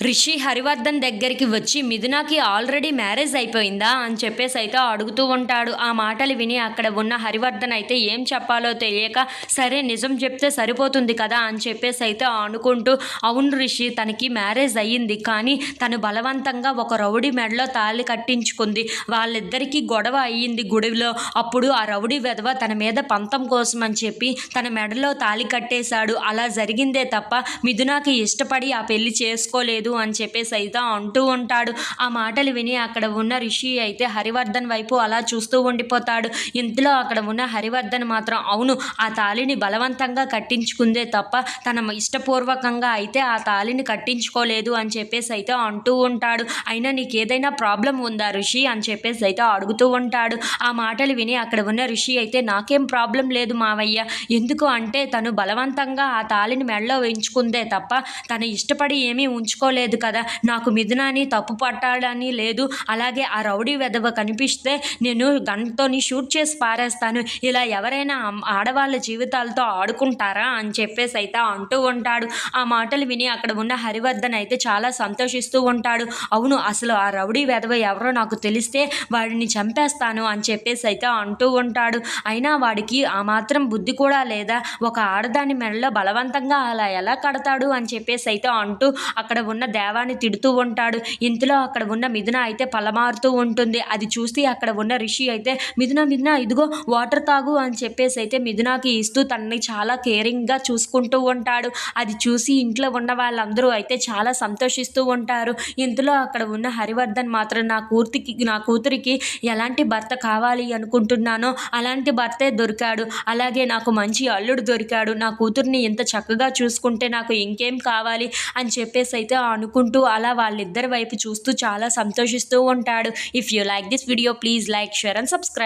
రిషి హరివర్ధన్ దగ్గరికి వచ్చి మిథునాకి already marriage అయిపోయిందా? అని చెప్పేసి అయితే అడుగుతూ ఉంటాడు. ఆ మాటలు విని అక్కడ ఉన్న హరివర్ధన్ అయితే ఏం చెప్పాలో తెలియక సరే నిజం చెప్తే సరిపోతుంది కదా? అని చెప్పేసి అయితే అనుకుంటూ అవును రిషి తనకి మ్యారేజ్ అయ్యింది కానీ తను బలవంతంగా ఒక రౌడీ మెడలో తాళి కట్టించుకుంది. వాళ్ళిద్దరికీ గొడవ అయ్యింది గుడిలో. అప్పుడు ఆ రౌడీ వెధవ తన మీద పంతం కోసం అని చెప్పి తన మెడలో తాళి కట్టేశాడు. అలా జరిగిందే తప్ప మిథునాకి ఇష్టపడి ఆ పెళ్ళి చేసుకోలేదు. అని చెప్పేసి అయితే అంటూ ఉంటాడు. ఆ మాటలు విని అక్కడ ఉన్న రిషి అయితే హరివర్ధన్ వైపు అలా చూస్తూ ఉండిపోతాడు. ఇంతలో అక్కడ ఉన్న హరివర్ధన్ మాత్రం అవును ఆ తాళిని బలవంతంగా కట్టించుకుందే తప్ప తన ఇష్టపూర్వకంగా అయితే ఆ తాళిని కట్టించుకోలేదు అని చెప్పేసి అయితే అంటూ ఉంటాడు. అయినా నీకు ఏదైనా ప్రాబ్లం ఉందా ఋషి అని చెప్పేసి అయితే అడుగుతూ ఉంటాడు. ఆ మాటలు విని అక్కడ ఉన్న ఋషి అయితే నాకేం ప్రాబ్లం లేదు మావయ్య. ఎందుకు అంటే తను బలవంతంగా ఆ తాళిని మెడలో వేయించుకుందే తప్ప తను ఇష్టపడి ఏమీ ఉంచుకోలేదు. లేదు కదా. నాకు మిథునాని తప్పు పట్టాడని లేదు. అలాగే ఆ రౌడీ వెధవ కనిపిస్తే నేను గన్తోని షూట్ చేసి పారేస్తాను. ఇలా ఎవరైనా ఆడవాళ్ళ జీవితాలతో ఆడుకుంటారా అని చెప్పేసి అయితే అంటూ ఉంటాడు. ఆ మాటలు విని అక్కడ ఉన్న హరివర్ధన్ అయితే చాలా సంతోషిస్తూ ఉంటాడు. అవును అసలు ఆ రౌడీ వెధవ ఎవరో నాకు తెలిస్తే వాడిని చంపేస్తాను అని చెప్పేసి అయితే అంటూ ఉంటాడు. అయినా వాడికి ఆ మాత్రం బుద్ధి కూడా లేదా? ఒక ఆడదాని మెడలో బలవంతంగా అలా ఎలా కడతాడు అని చెప్పేసి అయితే అంటూ అక్కడ ఉన్న దేవాన్ని తిడుతూ ఉంటాడు. ఇంతలో అక్కడ ఉన్న మిథున అయితే పలమారుతూ ఉంటుంది. అది చూసి అక్కడ ఉన్న రిషి అయితే మిథున మిథున ఇదిగో వాటర్ తాగు అని చెప్పేసి అయితే మిథునాకి ఇస్తూ తనని చాలా కేరింగ్గా చూసుకుంటూ ఉంటాడు. అది చూసి ఇంట్లో ఉన్న వాళ్ళందరూ అయితే చాలా సంతోషిస్తూ ఉంటారు. ఇంతలో అక్కడ ఉన్న హరివర్ధన్ మాత్రం నా కూతురికి నా కూతురికి ఎలాంటి భర్త కావాలి అనుకుంటున్నానో అలాంటి భర్తే దొరికాడు. అలాగే నాకు మంచి అల్లుడు దొరికాడు. నా కూతుర్ని ఎంత చక్కగా చూసుకుంటే నాకు ఇంకేం కావాలి అని చెప్పేసి అయితే అనుకుంటూ అలా వాళ్ళిద్దరి వైపు చూస్తూ చాలా సంతోషిస్తూ ఉంటాడు. If you like this video please like share and subscribe